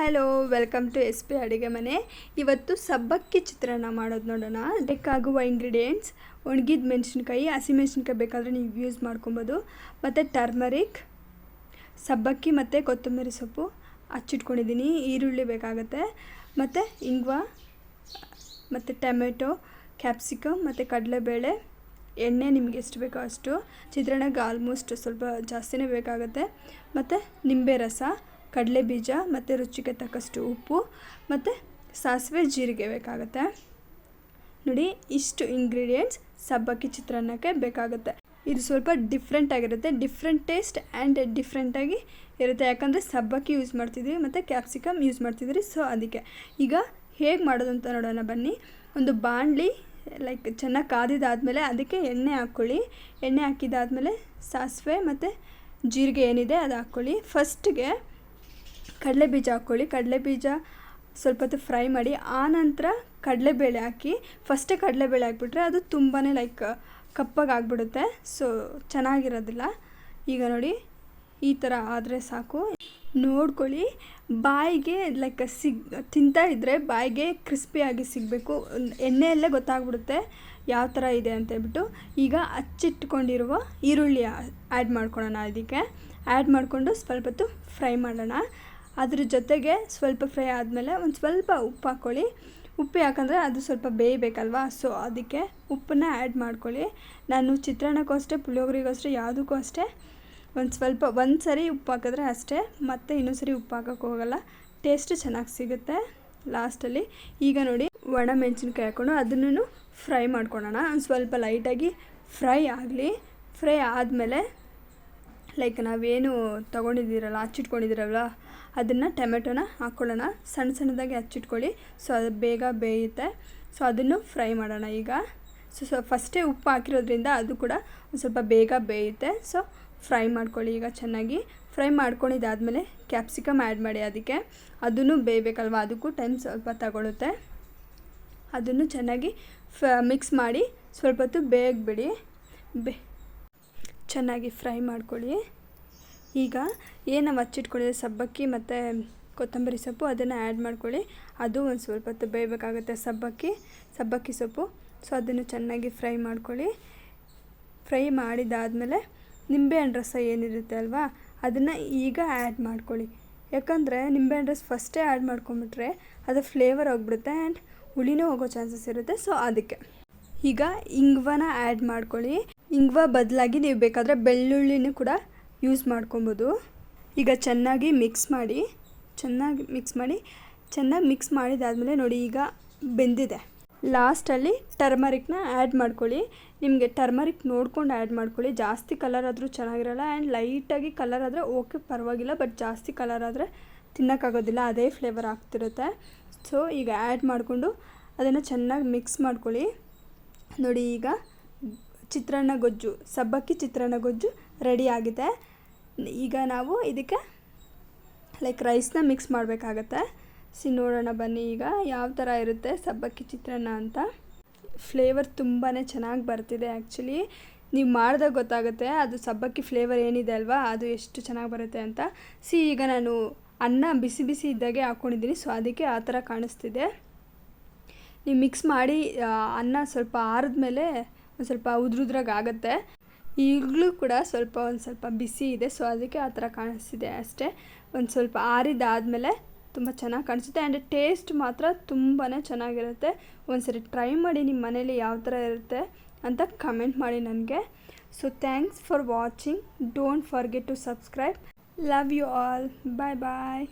Hello, welcome to S P ಅಡುಗೆ ಮನೆ. ಇವತ್ತು ಸಬ್ಬಕ್ಕಿ ಚಿತ್ರಾನ್ನ ಮಾಡೋದು ನೋಡೋಣ. ಬೇಕಾಗುವ ಇಂಗ್ರೀಡಿಯೆಂಟ್ಸ್ ಒಣಗಿದ ಮೆಣಸಿನ್ಕಾಯಿ ಹಸಿಮೆಣ್ಸಿನ್ಕಾಯಿ ಬೇಕಾದರೆ ನೀವು ಯೂಸ್ ಮಾಡ್ಕೊಬೋದು. ಮತ್ತು ಟರ್ಮರಿಕ್ ಸಬ್ಬಕ್ಕಿ ಮತ್ತು ಕೊತ್ತಂಬರಿ ಸೊಪ್ಪು ಹಚ್ಚಿಟ್ಕೊಂಡಿದ್ದೀನಿ ಈರುಳ್ಳಿ ಬೇಕಾಗುತ್ತೆ. ಮತ್ತು ಇಂಗ್ವ, ಮತ್ತು ಟೊಮೆಟೊ, ಕ್ಯಾಪ್ಸಿಕಮ್, ಮತ್ತು ಕಡಲೆಬೇಳೆ. ಎಣ್ಣೆ ನಿಮ್ಗೆ ಎಷ್ಟು ಬೇಕೋ ಅಷ್ಟು. ಚಿತ್ರಾನ್ನಕ್ಕೆ ಆಲ್ಮೋಸ್ಟ್ ಸ್ವಲ್ಪ ಜಾಸ್ತಿನೇ ಬೇಕಾಗುತ್ತೆ. ಮತ್ತು ನಿಂಬೆ ರಸ. ಕಡಲೆ ಬೀಜ ಮತ್ತು ರುಚಿಗೆ ತಕ್ಕಷ್ಟು ಉಪ್ಪು ಮತ್ತು ಸಾಸಿವೆ ಜೀರಿಗೆ ಬೇಕಾಗುತ್ತೆ. ನೋಡಿ, ಇಷ್ಟು ಇಂಗ್ರೀಡಿಯೆಂಟ್ಸ್ ಸಬ್ಬಕ್ಕಿ ಚಿತ್ರಾನ್ನಕ್ಕೆ ಬೇಕಾಗುತ್ತೆ. ಇದು ಸ್ವಲ್ಪ ಡಿಫ್ರೆಂಟ್ ಆಗಿರುತ್ತೆ. ಡಿಫ್ರೆಂಟ್ ಟೇಸ್ಟ್ ಆ್ಯಂಡ್ ಡಿಫ್ರೆಂಟಾಗಿ ಇರುತ್ತೆ. ಯಾಕಂದರೆ ಸಬ್ಬಕ್ಕಿ ಯೂಸ್ ಮಾಡ್ತಿದ್ವಿ ಮತ್ತು ಕ್ಯಾಪ್ಸಿಕಮ್ ಯೂಸ್ ಮಾಡ್ತಿದ್ರಿ. ಸೊ ಅದಕ್ಕೆ. ಈಗ ಹೇಗೆ ಮಾಡೋದು ಅಂತ ನೋಡೋಣ ಬನ್ನಿ. ಒಂದು ಬಾಣಲಿ ಲೈಕ್ ಚೆನ್ನಾಗಿ ಕಾದಿದ್ದಾದಮೇಲೆ ಅದಕ್ಕೆ ಎಣ್ಣೆ ಹಾಕ್ಕೊಳ್ಳಿ ಎಣ್ಣೆ ಹಾಕಿದ್ದಾದಮೇಲೆ ಸಾಸಿವೆ ಮತ್ತು ಜೀರಿಗೆ ಏನಿದೆ ಅದು ಹಾಕ್ಕೊಳ್ಳಿ ಫಸ್ಟ್ಗೆ ಕಡಲೆ ಬೀಜ ಹಾಕ್ಕೊಳ್ಳಿ. ಕಡಲೆ ಬೀಜ ಸ್ವಲ್ಪ ಹೊತ್ತು ಫ್ರೈ ಮಾಡಿ, ಆನಂತರ ಕಡಲೆಬೇಳೆ ಹಾಕಿ ಫಸ್ಟೇ ಕಡಲೆಬೇಳೆ ಹಾಕ್ಬಿಟ್ರೆ ಅದು ತುಂಬಾ ಲೈಕ್ ಕಪ್ಪಾಗಿ ಆಗಿಬಿಡುತ್ತೆ. ಸೊ ಚೆನ್ನಾಗಿರೋದಿಲ್ಲ. ಈಗ ನೋಡಿ, ಈ ಥರ ಆದರೆ ಸಾಕು. ನೋಡ್ಕೊಳ್ಳಿ, ಬಾಯಿಗೆ ಲೈಕ್ ಸಿಗ್, ತಿಂತಾ ಇದ್ದರೆ ಬಾಯಿಗೆ ಕ್ರಿಸ್ಪಿಯಾಗಿ ಸಿಗಬೇಕು. ಎಣ್ಣೆಯಲ್ಲೇ ಗೊತ್ತಾಗ್ಬಿಡುತ್ತೆ ಯಾವ ಥರ ಇದೆ ಅಂತೇಳ್ಬಿಟ್ಟು ಈಗ ಅಚ್ಚಿಟ್ಕೊಂಡಿರುವ ಈರುಳ್ಳಿ ಆ್ಯಡ್ ಮಾಡ್ಕೊಳ್ಳೋಣ ಅದಕ್ಕೆ ಆ್ಯಡ್ ಮಾಡಿಕೊಂಡು ಸ್ವಲ್ಪ ಹೊತ್ತು ಫ್ರೈ ಮಾಡೋಣ. ಅದ್ರ ಜೊತೆಗೆ ಸ್ವಲ್ಪ ಫ್ರೈ ಆದಮೇಲೆ ಒಂದು ಸ್ವಲ್ಪ ಉಪ್ಪು ಹಾಕ್ಕೊಳ್ಳಿ ಉಪ್ಪು ಯಾಕಂದರೆ ಅದು ಸ್ವಲ್ಪ ಬೇಯಬೇಕಲ್ವಾ? ಸೊ ಅದಕ್ಕೆ ಉಪ್ಪನ್ನ ಆ್ಯಡ್ ಮಾಡ್ಕೊಳ್ಳಿ. ನಾನು ಚಿತ್ರಾನ್ನಕ್ಕೂ ಅಷ್ಟೇ, ಪುಳಿಯೋಗರಿಗೂ ಅಷ್ಟೇ, ಯಾವುದಕ್ಕೂ ಅಷ್ಟೇ ಒಂದು ಸ್ವಲ್ಪ, ಒಂದು ಸರಿ ಉಪ್ಪು ಹಾಕಿದ್ರೆ ಅಷ್ಟೇ, ಮತ್ತೆ ಇನ್ನೊಂದು ಸರಿ ಉಪ್ಪು ಹಾಕೋಕ್ಕೆ ಹೋಗೋಲ್ಲ. ಟೇಸ್ಟ್ ಚೆನ್ನಾಗಿ ಸಿಗುತ್ತೆ ಲಾಸ್ಟಲ್ಲಿ ಈಗ ನೋಡಿ ಒಣ ಮೆಣಸಿನ್ಕಾಯಿ ಹಾಕ್ಕೊಂಡು ಅದನ್ನು ಫ್ರೈ ಮಾಡ್ಕೊಳ್ಳೋಣ. ಒಂದು ಸ್ವಲ್ಪ ಲೈಟಾಗಿ ಫ್ರೈ ಆಗಲಿ. ಫ್ರೈ ಆದಮೇಲೆ ಲೈಕ್ ನಾವೇನು ತೊಗೊಂಡಿದ್ದೀರಲ್ಲ, ಹಚ್ಚಿಟ್ಕೊಂಡಿದ್ದೀರಲ್ಲ, ಅದನ್ನು ಟೊಮೆಟೊನ ಹಾಕ್ಕೊಳ್ಳೋಣ ಸಣ್ಣ ಸಣ್ಣದಾಗಿ ಹಚ್ಚಿಟ್ಕೊಳ್ಳಿ. ಸೊ ಅದು ಬೇಗ ಬೇಯುತ್ತೆ. ಸೊ ಅದನ್ನು ಫ್ರೈ ಮಾಡೋಣ ಈಗ. ಸೊ ಸೊ ಫಸ್ಟೇ ಉಪ್ಪು ಹಾಕಿರೋದ್ರಿಂದ ಅದು ಕೂಡ ಸ್ವಲ್ಪ ಬೇಗ ಬೇಯುತ್ತೆ. ಸೊ ಫ್ರೈ ಮಾಡ್ಕೊಳ್ಳಿ ಈಗ ಚೆನ್ನಾಗಿ. ಫ್ರೈ ಮಾಡ್ಕೊಂಡಿದ್ದಾದಮೇಲೆ ಕ್ಯಾಪ್ಸಿಕಮ್ ಆ್ಯಡ್ ಮಾಡಿ ಅದಕ್ಕೆ. ಅದನ್ನು ಬೇಯಬೇಕಲ್ವ? ಅದಕ್ಕೂ ಟೈಮ್ ಸ್ವಲ್ಪ ತಗೊಳುತ್ತೆ. ಅದನ್ನು ಚೆನ್ನಾಗಿ ಫ, ಮಿಕ್ಸ್ ಮಾಡಿ ಸ್ವಲ್ಪ ಹೊತ್ತು ಬೇಯಕ್ಕೆ ಬಿಡಿ ಬೇ ಚೆನ್ನಾಗಿ ಫ್ರೈ ಮಾಡ್ಕೊಳ್ಳಿ. ಈಗ ಏನು ನಾವು ಹಚ್ಚಿಟ್ಕೊಂಡಿದ್ದೆ ಸಬ್ಬಕ್ಕಿ ಮತ್ತು ಕೊತ್ತಂಬರಿ ಸೊಪ್ಪು ಅದನ್ನು ಆ್ಯಡ್ ಮಾಡ್ಕೊಳ್ಳಿ. ಅದು ಒಂದು ಸ್ವಲ್ಪ ಹೊತ್ತು ಬೇಯಬೇಕಾಗುತ್ತೆ ಸಬ್ಬಕ್ಕಿ ಸಬ್ಬಕ್ಕಿ ಸೊಪ್ಪು. ಸೊ ಅದನ್ನು ಚೆನ್ನಾಗಿ ಫ್ರೈ ಮಾಡ್ಕೊಳ್ಳಿ. ಫ್ರೈ ಮಾಡಿದಾದಮೇಲೆ ನಿಂಬೆಹಣ್ಣು ರಸ ಏನಿರುತ್ತೆ ಅಲ್ವಾ, ಅದನ್ನು ಈಗ ಆ್ಯಡ್ ಮಾಡ್ಕೊಳ್ಳಿ. ಯಾಕಂದರೆ ನಿಂಬೆಹಣ್ಣು ರಸ ಫಸ್ಟೇ ಆ್ಯಡ್ ಮಾಡ್ಕೊಂಬಿಟ್ರೆ ಅದು ಫ್ಲೇವರ್ ಹೋಗ್ಬಿಡುತ್ತೆ ಆ್ಯಂಡ್ ಹುಳಿನೂ ಹೋಗೋ ಚಾನ್ಸಸ್ ಇರುತ್ತೆ. ಸೊ ಅದಕ್ಕೆ ಈಗ ಇಂಗ್ವನ ಆ್ಯಡ್ ಮಾಡ್ಕೊಳ್ಳಿ. ಇಂಗ್ವ ಬದಲಾಗಿ ನೀವು ಬೇಕಾದರೆ ಬೆಳ್ಳುಳ್ಳಿನೂ ಕೂಡ ಯೂಸ್ ಮಾಡ್ಕೊಬೋದು. ಈಗ ಚೆನ್ನಾಗಿ ಮಿಕ್ಸ್ ಮಾಡಿ, ಚೆನ್ನಾಗಿ ಮಿಕ್ಸ್ ಮಾಡಿ, ಚೆನ್ನಾಗಿ ಮಿಕ್ಸ್ ಮಾಡಿದಾದಮೇಲೆ ನೋಡಿ ಈಗ ಬೆಂದಿದೆ. ಲಾಸ್ಟಲ್ಲಿ ಟರ್ಮರಿಕ್ನ ಆ್ಯಡ್ ಮಾಡ್ಕೊಳ್ಳಿ. ನಿಮಗೆ ಟರ್ಮರಿಕ್ ನೋಡ್ಕೊಂಡು ಆ್ಯಡ್ ಮಾಡ್ಕೊಳ್ಳಿ. ಜಾಸ್ತಿ ಕಲರ್ ಆದರೂ ಚೆನ್ನಾಗಿರಲ್ಲ ಆ್ಯಂಡ್ ಲೈಟಾಗಿ ಕಲರ್ ಆದರೆ ಓಕೆ ಪರವಾಗಿಲ್ಲ ಬಟ್ ಜಾಸ್ತಿ ಕಲರ್ ಆದರೆ ತಿನ್ನೋಕ್ಕಾಗೋದಿಲ್ಲ. ಅದೇ ಫ್ಲೇವರ್ ಆಗ್ತಿರುತ್ತೆ. ಸೊ ಈಗ ಆ್ಯಡ್ ಮಾಡಿಕೊಂಡು ಅದನ್ನು ಚೆನ್ನಾಗಿ ಮಿಕ್ಸ್ ಮಾಡ್ಕೊಳ್ಳಿ. ನೋಡಿ ಈಗ ಚಿತ್ರಾನ್ನ ಗೊಜ್ಜು, ಸಬ್ಬಕ್ಕಿ ಚಿತ್ರಾನ್ನ ಗೊಜ್ಜು ರೆಡಿ ಆಗಿದೆ. ಈಗ ನಾವು ಇದಕ್ಕೆ ಲೈಕ್ ರೈಸ್ನ ಮಿಕ್ಸ್ ಮಾಡಬೇಕಾಗತ್ತೆ. ಸಿ ನೋಡೋಣ ಬನ್ನಿ ಈಗ ಯಾವ ಥರ ಇರುತ್ತೆ ಸಬ್ಬಕ್ಕಿ ಚಿತ್ರಾನ್ನ ಅಂತ. ಫ್ಲೇವರ್ ತುಂಬಾ ಚೆನ್ನಾಗಿ ಬರ್ತಿದೆ ಆ್ಯಕ್ಚುಲಿ ನೀವು ಮಾಡಿದಾಗ ಗೊತ್ತಾಗುತ್ತೆ ಅದು ಸಬ್ಬಕ್ಕಿ ಫ್ಲೇವರ್ ಏನಿದೆ ಅಲ್ವಾ, ಅದು ಎಷ್ಟು ಚೆನ್ನಾಗಿ ಬರುತ್ತೆ ಅಂತ. ಸಿ ಈಗ ನಾನು ಅನ್ನ ಬಿಸಿ ಬಿಸಿ ಇದ್ದಾಗೆ ಹಾಕ್ಕೊಂಡಿದ್ದೀನಿ ಸೊ ಅದಕ್ಕೆ ಆ ಥರ ಕಾಣಿಸ್ತಿದೆ. ನೀವು ಮಿಕ್ಸ್ ಮಾಡಿ ಅನ್ನ ಸ್ವಲ್ಪ ಆರಿದ್ಮೇಲೆ ಒಂದು ಸ್ವಲ್ಪ ಉದ್ರುದ್ರಾಗ ಆಗುತ್ತೆ ಈಗಲೂ ಕೂಡ ಸ್ವಲ್ಪ ಒಂದು ಸ್ವಲ್ಪ ಬಿಸಿ ಇದೆ ಸೊ ಅದಕ್ಕೆ ಆ ಥರ ಕಾಣಿಸ್ತಿದೆ ಅಷ್ಟೇ. ಒಂದು ಸ್ವಲ್ಪ ಆರಿದಾದಮೇಲೆ ತುಂಬ ಚೆನ್ನಾಗಿ ಕಾಣಿಸುತ್ತೆ. ಆ್ಯಂಡ್ ಟೇಸ್ಟ್ ಮಾತ್ರ ತುಂಬಾ ಚೆನ್ನಾಗಿರುತ್ತೆ. ಒಂದು ಸರಿ ಟ್ರೈ ಮಾಡಿ ನಿಮ್ಮ ಮನೇಲಿ ಯಾವ ಥರ ಇರುತ್ತೆ ಅಂತ ಕಮೆಂಟ್ ಮಾಡಿ ನನಗೆ. So thanks for watching don't forget to subscribe love you all bye bye